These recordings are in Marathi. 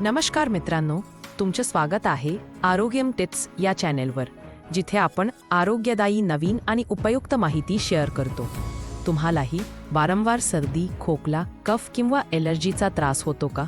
नमस्कार मित्रांनो तुमचं स्वागत आहे आरोग्यम टिप्स या चॅनेलवर जिथे आपण आरोग्यदायी नवीन आणि उपयुक्त माहिती शेअर करतो. तुम्हालाही वारंवार सर्दी खोकला कफ किंवा एलर्जीचा त्रास होतो का?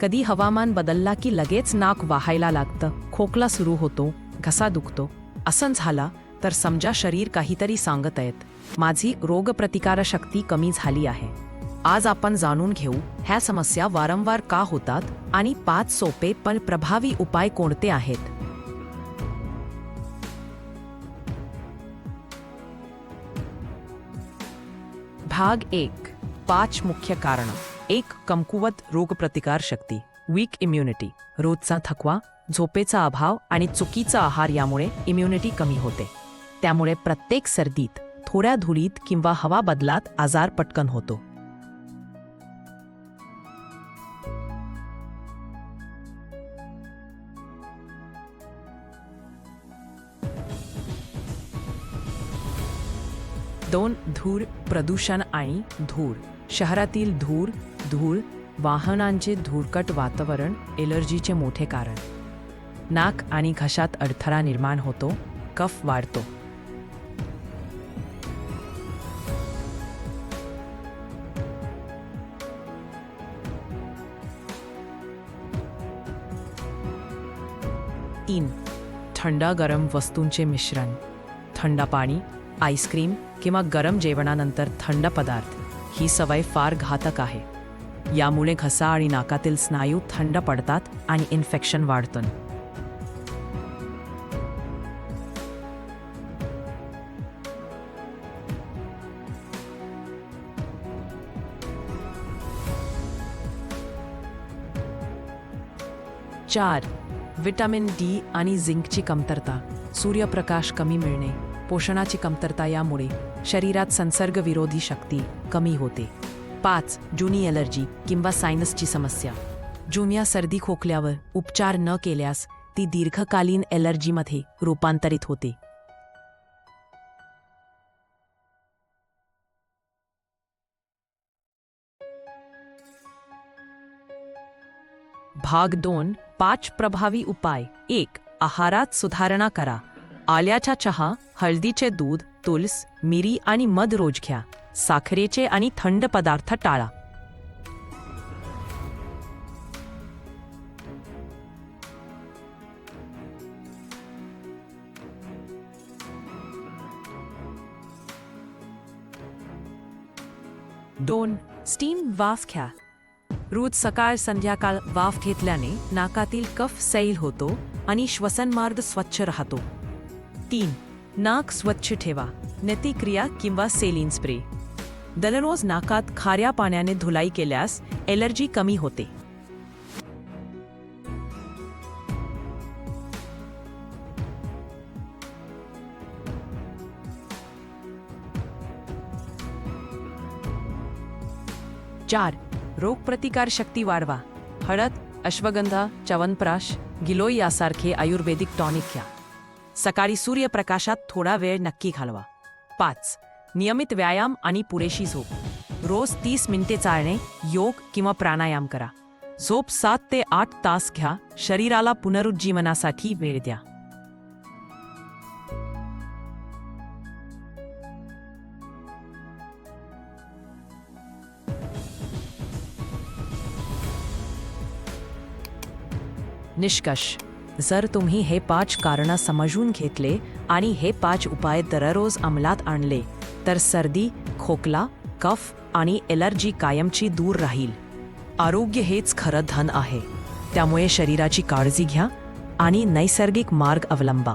कधी हवामान बदलला की लगेच नाक वाहायला लागतं खोकला सुरू होतो घसा दुखतो असं झाला तर समजा शरीर काहीतरी सांगत आहेत. माझी रोगप्रतिकारशक्ती कमी झाली आहे. आज आपण जाणून घेऊ ह्या समस्या वारंवार का होतात आणि पाच सोपे पण प्रभावी उपाय कोणते आहेत? भाग एक पाच मुख्य कारण. एक कमकुवत रोगप्रतिकार शक्ती. वीक इम्युनिटी रोजचा थकवा झोपेचा अभाव आणि चुकीचा आहार यामुळे इम्युनिटी कमी होते. त्यामुळे प्रत्येक सर्दीत थोड्या धुळीत किंवा हवा बदलात आजार पटकन होतो. दोन धूर प्रदूषण आणि धूर. शहरातील धूर धूळ वाहनांचे धूरकट वातावरण एलर्जीचे मोठे कारण. नाक आणि घशात अडथळा निर्माण होतो कफ वाढतो. तीन. थंड गरम वस्तूंचे मिश्रण. थंड पाणी आईस्क्रीम किंवा गरम जेवणानंतर थंड पदार्थ ही सवय फार घातक आहे. यामुळे घसा आणि नाकातील स्नायू थंड पडतात आणि इन्फेक्शन वाढतं. चार विटामिन डी आणि झिंकची कमतरता. सूर्यप्रकाश कमी मिळणे. पोषणाची कमतरता यामुळे शरीरात संसर्गविरोधी शक्ती कमी होते. पाच जुनी एलर्जी किंवा सायनसची समस्या. जुन्या सर्दी खोकल्यावर उपचार न केल्यास ती दीर्घकालीन एलर्जीमध्ये रूपांतरित होते. भाग दोन पाच प्रभावी उपाय. एक आहारात सुधारणा करा. आल्याचा चहा हळदीचे दूध तुलस मिरी आणि मध रोज घ्या. साखरेचे आणि थंड पदार्थ टाळा. दोन स्टीम वाफ घ्या. रोज सकाळ संध्याकाळ वाफ घेतल्याने नाकातील कफ सैल होतो आणि श्वसनमार्ग स्वच्छ राहतो. तीन नाक स्वच्छ ठेवा. नतिक्रिया किंवा सेलिन स्प्रे. दररोज नाकात खाऱ्या पाण्याने धुलाई केल्यास एलर्जी कमी होते. चार रोगप्रतिकार शक्ती वाढवा. हळद अश्वगंधा च्यवनप्राश गिलोई यासारखे आयुर्वेदिक टॉनिक घ्या. सकाळी सूर्यप्रकाशात थोडा वेळ नक्की घालवा. पाच. नियमित व्यायाम आणि पुरेशी झोप. रोज तीस मिनिटे चालणे योग किंवा प्राणायाम करा. झोप सात ते आठ तास घ्या. शरीराला पुनरुज्जीवनासाठी वेळ द्या. निष्कर्ष जर तुम्ही हे पाच कारणं समजून घेतले आणि हे पाच उपाय दररोज अंमलात आणले तर सर्दी खोकला कफ आणि एलर्जी कायमची दूर राहील. आरोग्य हेच खरं धन आहे. त्यामुळे शरीराची काळजी घ्या आणि नैसर्गिक मार्ग अवलंबा.